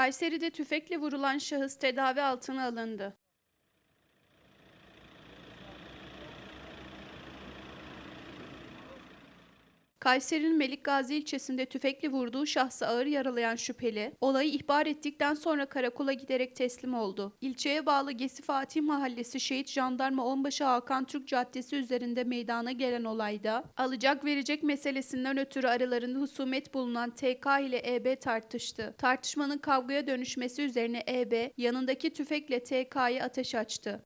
Kayseri'de tüfekle vurulan şahıs tedavi altına alındı. Kayseri'nin Melik Gazi ilçesinde tüfekle vurduğu şahsı ağır yaralayan şüpheli, olayı ihbar ettikten sonra karakola giderek teslim oldu. İlçeye bağlı Gesi Fatih Mahallesi Şehit Jandarma Onbaşı Hakan Türk Caddesi üzerinde meydana gelen olayda, alacak verecek meselesinden ötürü aralarında husumet bulunan TK ile EB tartıştı. Tartışmanın kavgaya dönüşmesi üzerine EB, yanındaki tüfekle TK'ya ateş açtı.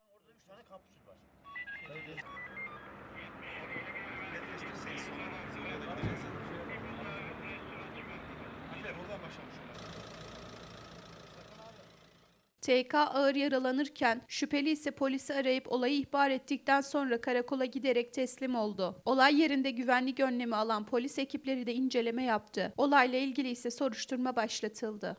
TK ağır yaralanırken şüpheli ise polisi arayıp olayı ihbar ettikten sonra karakola giderek teslim oldu. Olay yerinde güvenlik önlemi alan polis ekipleri de inceleme yaptı. Olayla ilgili ise soruşturma başlatıldı.